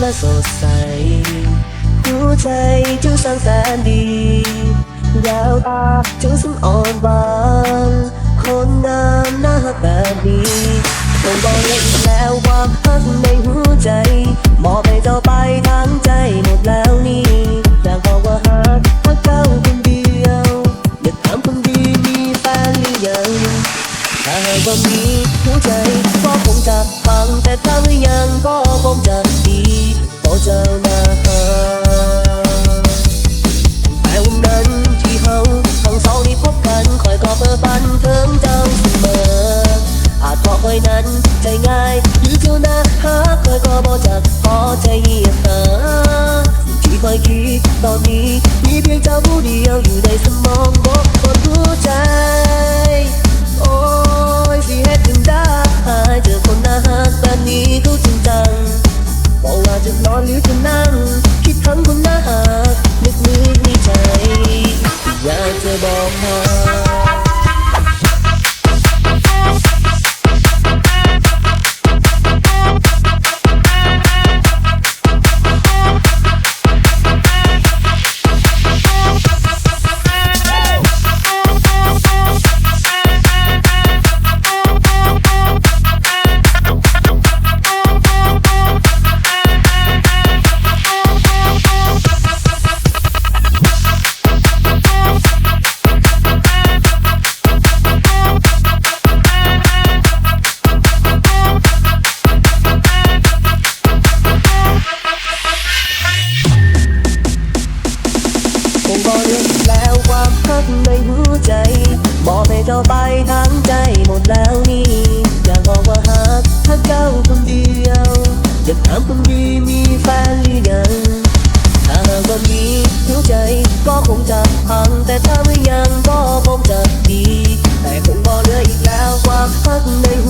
และสดใส หัวใจเจ้าช่างแสนดีแววตาเจ้าช่างอ่อนหวานคนงามน่ารักแบบนี้คงบอกเลยอีกแล้วความรักในหัวใจ มอบให้เจ้าไปทั้งใจหมดแล้วนี่อยากบอกว่าฮักฮักเจ้าคนเดียวอยากถามคนดีมีแฟนหรือยังถ้าหากว่ามีหัวใจก็คงจะ ฟังแต่ถ้าไม่ยังก็คงจะดีบอกเจ้านะแต่วันนั้นที่เฮาทั้งสองได้พบ เจ้าไปทั้งใจหมดแล้วนี่ อยากบอกว่าฮักถ้าเจ้าคนเดียว อยากถามคนดีมีแฟนหรือยัง ถ้าหากว่ามีหัวใจก็คงจะพัง แต่ถ้าไม่ยังก็คงจะดี แต่คงบอเหลืออีกแล้วความรักในหัว